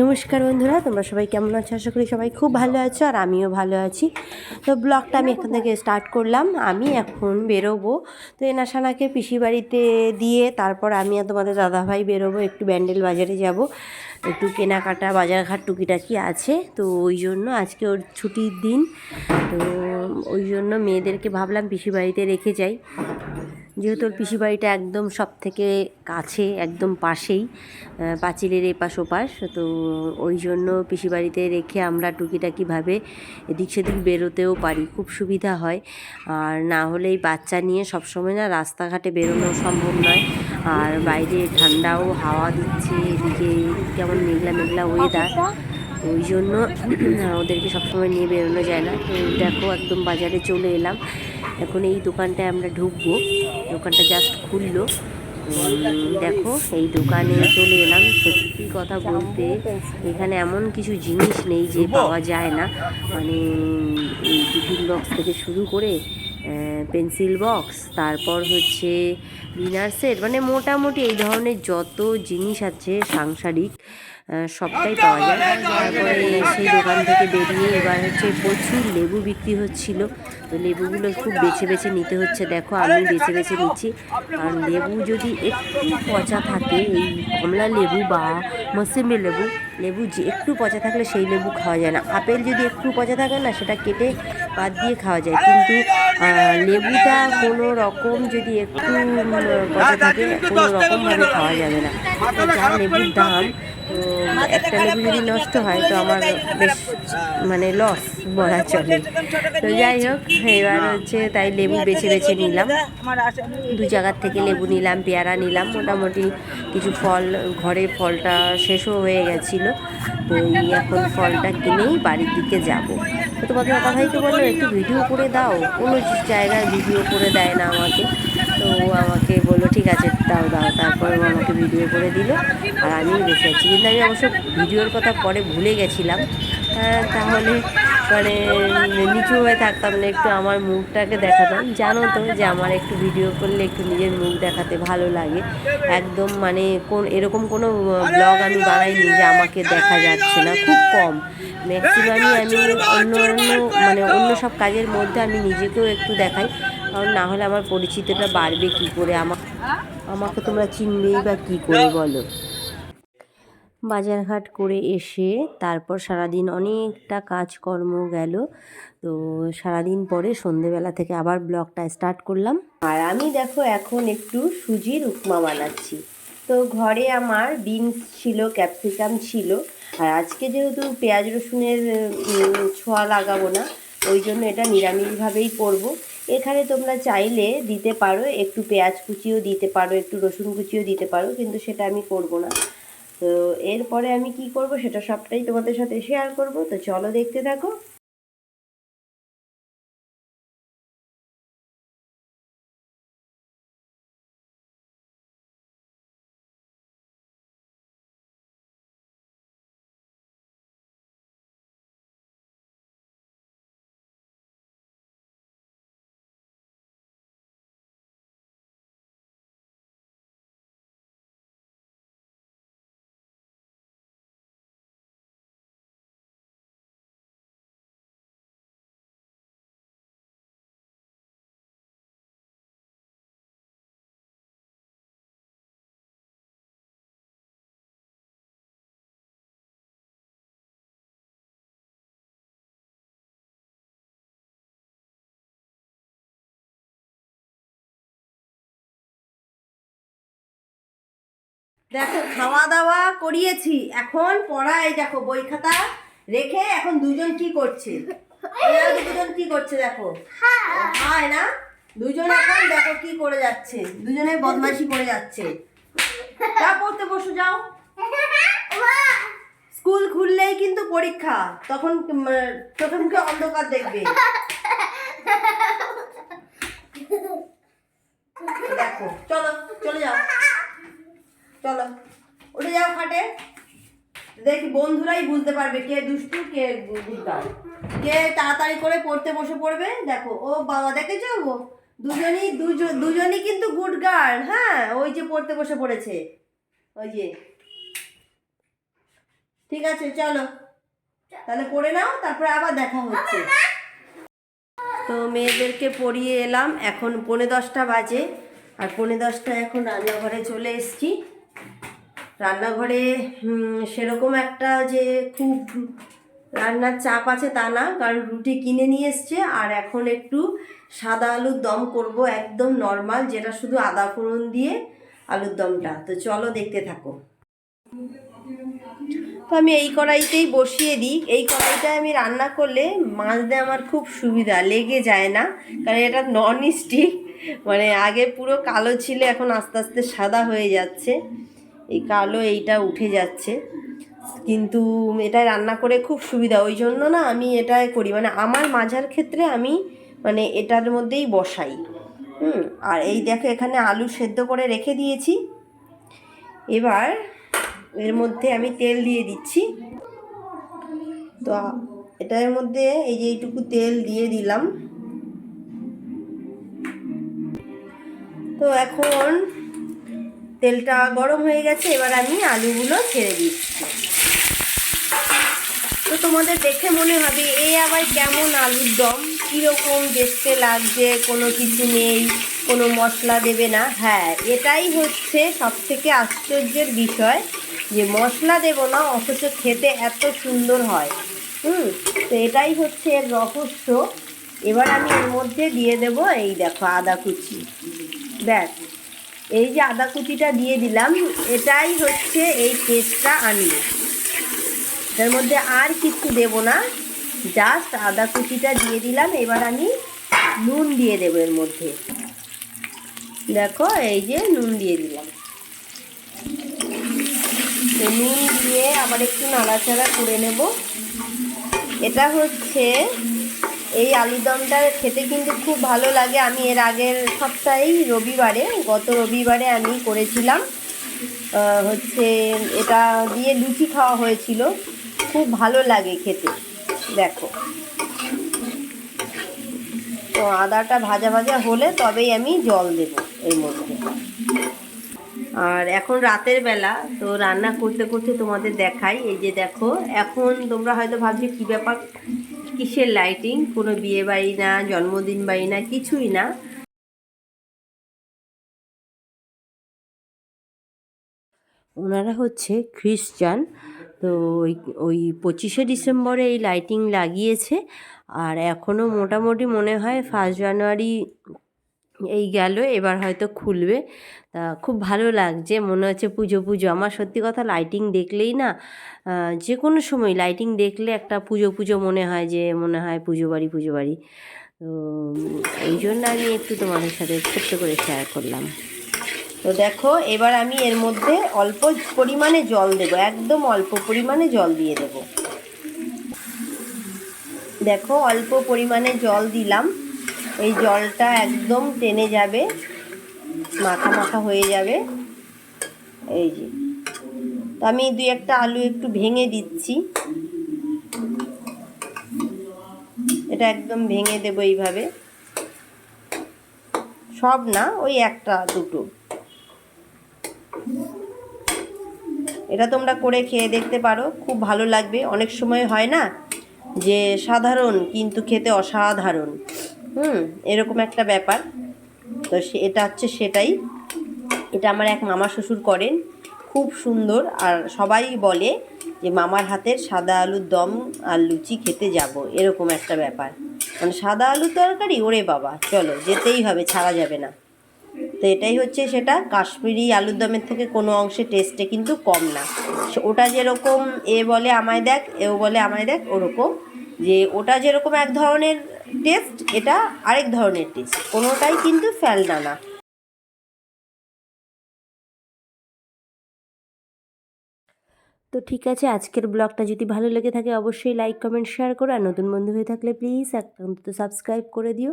নমস্কার বন্ধুরা, তোমরা সবাই কেমন আছো? আশা করি সবাই খুব ভালো আছো আর আমিও ভালো আছি। তো ব্লগটা আমি এখান থেকে স্টার্ট করলাম। আমি এখন বেরোবো। তো এনাশানাকে পিসি বাড়িতে দিয়ে তারপর আমি আর তোমাদের দাদাভাই বেরোবো, একটু ব্যান্ডেল বাজারে যাব। একটু কেনাকাটা, বাজারঘাট টুকিটাকি আছে। তো ওই জন্য আজকে ওর ছুটির দিন। তো ওই জন্য মেয়েদেরকে ভাবলাম পিসি বাড়িতে রেখে যাই। যেহেতু ওর পিসি বাড়িটা একদম সব থেকে কাছে, একদম পাশেই পাঁচিলের এপাশ ওপাশ, তো ওই জন্য পিসি বাড়িতে রেখে আমরা টুকিটাকিভাবে এদিক সেদিক বেরোতেও পারি, খুব সুবিধা হয়। আর না হলে এই বাচ্চা নিয়ে সবসময় না রাস্তাঘাটে বেরোনো সম্ভব নয়। আর বাইরে ঠান্ডাও হাওয়া দিচ্ছে, এদিকে কেমন মেঘলা মেঘলা ওয়েদার ওই জন্য ওদেরকে সবসময় নিয়ে বেরোনো যায় না। তো দেখো একদম বাজারে চলে এলাম। এখন এই দোকানটায় আমরা ঢুকবো। দোকানটা জাস্ট খুললো। দেখো এই দোকানে চলে এলাম। সত্যি কথা বলতে এখানে এমন কিছু জিনিস নেই যে পাওয়া যায় না। মানে এই টিফিন বক্স থেকে শুরু করে পেন্সিল বক্স তারপর হচ্ছে ডিনার সেট মানে মোটামুটি এই ধরনের যত জিনিস আছে সাংসারিক সবটাই পাওয়া যায়। তারপরে সেই দোকান থেকে বেরিয়ে এবার হচ্ছে প্রচুর লেবু বিক্রি হচ্ছিল। তো লেবুগুলো খুব বেছে বেছে নিতে হচ্ছে। দেখো, আমি বেছে বেছে নিচ্ছি। আর লেবু যদি একটু পচা থাকে, এই কমলা লেবু বা মৌসুমি লেবু লেবু যে একটু পচা থাকলে সেই লেবু খাওয়া যায় না। আপেল যদি একটু পচা থাকে না, সেটা কেটে বাদ দিয়ে খাওয়া যায়। কিন্তু লেবুটা কোনো রকম যদি একটু পচা থাকে, কোনো রকমভাবে খাওয়া যাবে না। যা লেবুর দাম তো একটা লেবু যদি নষ্ট হয় তো আমার বেশ মানে লস বলা চলে। তো যাই হোক এবার হচ্ছে তাই লেবু বেছে বেছে নিলাম। দু জায়গার থেকে লেবু নিলাম পেয়ারা নিলাম মোটামুটি কিছু ফল ঘরে ফলটা শেষও হয়ে গেছিল। তো এখন ফলটা কিনেই বাড়ির দিকে যাব। তো তোমাদের কথাইকে বলল একটু ভিডিও করে দাও। কোনো জায়গায় ভিডিও করে দেয় না আমাকে। তো ও আমাকে বলল ঠিক আছে দাও দাও। তারপরে ও আমাকে ভিডিও করে দিল। আর আমি বসে আছি। কিন্তু আমি অবশ্য ভিডিওর কথা পরে ভুলে গেছিলাম। আহ, তাহলে মানে নিচু হয়ে থাকতাম না একটু আমার মুখটাকে দেখাতাম। জানো তো যে আমার একটু ভিডিও করলে একটু নিজের মুখ দেখাতে ভালো লাগে। একদম মানে কোন এরকম কোনো ব্লগ আমি বানাইনি যে আমাকে দেখা যাচ্ছে না খুব কম। ম্যাক্সিমামই আমি অন্য অন্য মানে অন্য সব কাজের মধ্যে আমি নিজেকেও একটু দেখাই। কারণ না হলে আমার পরিচিতিটা বাড়বে কি করে? আমাকে আমাকে তোমরা চিনবেই বা কী করে বলো? বাজারঘাট করে এসে তারপর সারাদিন অনেকটা কাজকর্ম গেল। তো সারাদিন পরে সন্ধেবেলা থেকে আবার ব্লগটা স্টার্ট করলাম। আর আমি দেখো এখন একটু সুজির উপমা বানাচ্ছি। তো ঘরে আমার বিনস ছিল, ক্যাপসিকাম ছিল। আর আজকে যেহেতু পেঁয়াজ রসুনের ছোঁয়া লাগাবো না, ওই জন্য এটা নিরামিষভাবেই করব। এখানে তোমরা চাইলে দিতে পারো, একটু পেঁয়াজ কুচিও দিতে পারো, একটু রসুন কুচিও দিতে পারো, কিন্তু সেটা আমি করব না। তো এরপরে আমি কি করব সেটা সবটাই তোমাদের সাথে শেয়ার করব। তো চলো দেখতে থাকো। দেখো খাওয়া দাওয়া করিয়েছি। এখন পড়ায় দেখো, বই খাতা রেখে এখন দুজন কি করছে? দুজন কি করছে দেখো? হায় না? দুজন এখন দেখো কি করে যাচ্ছে। দুজনে বদমাশি করে যাচ্ছে। যা পড়তে বসে, যাও। স্কুল খুললেই কিন্তু পরীক্ষা। তখন চোখে মুখে অন্ধকার দেখবে। দেখো, চলো, চলে যাও। চলো, উঠে যাও খাটে। দেখি বন্ধুরাই বুঝতে পারবে কে দুষ্টু, কে গুডগার কে তাড়াতাড়ি করে পড়তে বসে পড়বে? দেখো, ও বাবা, দেখেছ গো? দুজনই দুজন দুজনই কিন্তু গুড গার্ল হ্যাঁ? ওই যে পড়তে বসে পড়েছে। ওই যে। ঠিক আছে, চলো। তাহলে পড়ে নাও, তারপরে আবার দেখা হচ্ছে। তো মেয়েদেরকে পড়িয়ে এলাম, এখন পৌনে দশটা বাজে। আর পৌনে দশটা এখন রান্নাঘরে চলে এসেছি। রান্নাঘরে সেরকম একটা যে খুব রান্নার চাপ আছে তা না, কারণ রুটি কিনে নিয়ে এসছে, আর এখন একটু সাদা আলুর দম করব একদম নর্মাল যেটা শুধু আদা ফোড়ন দিয়ে আলুর দমটা। তো চলো দেখতে থাকো। তো আমি এই কড়াইতেই বসিয়ে দিই। এই কড়াইটায় আমি রান্না করলে মাজতে আমার খুব সুবিধা, লেগে যায় না, কারণ এটা নন স্টিক মানে আগে পুরো কালো ছিল, এখন আস্তে আস্তে সাদা হয়ে যাচ্ছে। এই কালো এইটা উঠে যাচ্ছে। কিন্তু এটা রান্না করে খুব সুবিধা, ওই জন্য না আমি এটাই করি। মানে আমার মাজার ক্ষেত্রে আমি মানে এটার মধ্যেই বসাই। হুম, আর এই দেখো এখানে আলু সেদ্ধ করে রেখে দিয়েছি। এবার এর মধ্যে আমি তেল দিয়ে দিচ্ছি। তো এটার মধ্যে এই যে এইটুকু তেল দিয়ে দিলাম। তো এখন তেলটা গরম হয়ে গেছে, এবার আমি আলুগুলো ছেড়ে দিচ্ছি। তো তোমাদের দেখে মনে হবে এই আবার কেমন আলুর দম? কীরকম দেখতে লাগছে? কোনো কিছু নেই, কোনো মশলা দেবে না। হ্যাঁ এটাই হচ্ছে সব থেকে আশ্চর্যের বিষয় যে মশলা দেবো না, অথচ খেতে এত সুন্দর হয়। হুম, তো এটাই হচ্ছে এর রহস্য। এবার আমি এর মধ্যে দিয়ে দেব এই দেখো আদা কুচি। ব্যাস। এই যে আদা কুচিটা দিয়ে দিলাম, এটাই হচ্ছে এই টেস্টটা আনবে এটার মধ্যে আর কিছু দেব না, জাস্ট আদা কুচিটা দিয়ে দিলাম, এবার আমি নুন দিয়ে দেবো এর মধ্যে। দেখো, এই যে নুন দিয়ে দিলাম। নুন দিয়ে আবার একটু নাড়াচাড়া করে নেব। এটা হচ্ছে এই আলুদমটা খেতে কিন্তু খুব ভালো লাগে। আমি এর আগের সপ্তাহেই রবিবারে, গত রবিবারে আমি করেছিলাম। হচ্ছে এটা দিয়ে লুচি খাওয়া হয়েছিল। খুব ভালো লাগে খেতে, দেখো। তো আদাটা ভাজা ভাজা হলে তবেই আমি জল দেব এর মধ্যে। আর এখন রাতের বেলা, তো রান্না করতে করতে তোমাদের দেখাই। এই যে দেখো, এখন তোমরা হয়তো ভাবছ, কী ব্যাপার? কিসের লাইটিং কোনো বিয়ে বাড়ি না, জন্মদিন বাড়ি না, কিছুই না। ওনারা হচ্ছে খ্রিস্টান, তো ওই ওই পঁচিশে ডিসেম্বরে এই লাইটিং লাগিয়েছে। আর এখনও মোটামুটি মনে হয় ফার্স্ট জানুয়ারি এই গেল, এবার হয়তো খুলবে। তা খুব ভালো লাগছে, মনে হচ্ছে পুজো পুজো। আমার সত্যি কথা লাইটিং দেখলেই না যে কোনো সময় লাইটিং দেখলে একটা পুজো পুজো মনে হয় যে, মনে হয় পুজো বাড়ি পুজো বাড়ি। তো, এই জন্য আমি একটু তোমাদের সাথে ছোট্ট করে শেয়ার করলাম। তো দেখো, এবার আমি এর মধ্যে অল্প পরিমাণে জল দেবো, একদম অল্প পরিমাণে জল দিয়ে দেব। দেখো, অল্প পরিমাণে জল দিলাম। এই জলটা একদম টেনে যাবে, মাখা মাখা হয়ে যাবে। এই যে। তো আমি দুই একটা আলু একটু ভেঙে দিচ্ছি। এটা একদম ভেঙে দেবো এইভাবে। সব না, ওই একটা, দুটো। এটা তোমরা করে খেয়ে দেখতে পারো, খুব ভালো লাগবে। অনেক সময় হয় না যে সাধারণ, কিন্তু খেতে অসাধারণ। হুম, এরকম একটা ব্যাপার। তো সে, এটা হচ্ছে সেটাই। এটা আমার এক মামা শ্বশুর করেন। খুব সুন্দর। আর সবাই বলে যে মামার হাতের সাদা আলুর দম আর লুচি খেতে যাব। এরকম একটা ব্যাপার। মানে সাদা আলুর তরকারি, ওরে বাবা। চলো, যেতেই হবে, ছাড়া যাবে না। তো এটাই হচ্ছে সেটা। কাশ্মীরি আলুর দমের থেকে কোনো অংশে টেস্টে কিন্তু কম না। ওটা যেরকম, এ বলে আমায় দেখ, এও বলে আমায় দেখ, ওরকম। যে, ওটা যেরকম এক ধরনের টেস্ট, এটা আরেক ধরনের টেস্ট। কোনোটাই কিন্তু ফেলনা না তো ঠিক আছে, আজকের ব্লগটা যদি ভালো লেগে থাকে, অবশ্যই লাইক, কমেন্ট, শেয়ার করো। আর নতুন বন্ধু হয়ে থাকলে প্লিজ অন্তত সাবস্ক্রাইব করে দিও।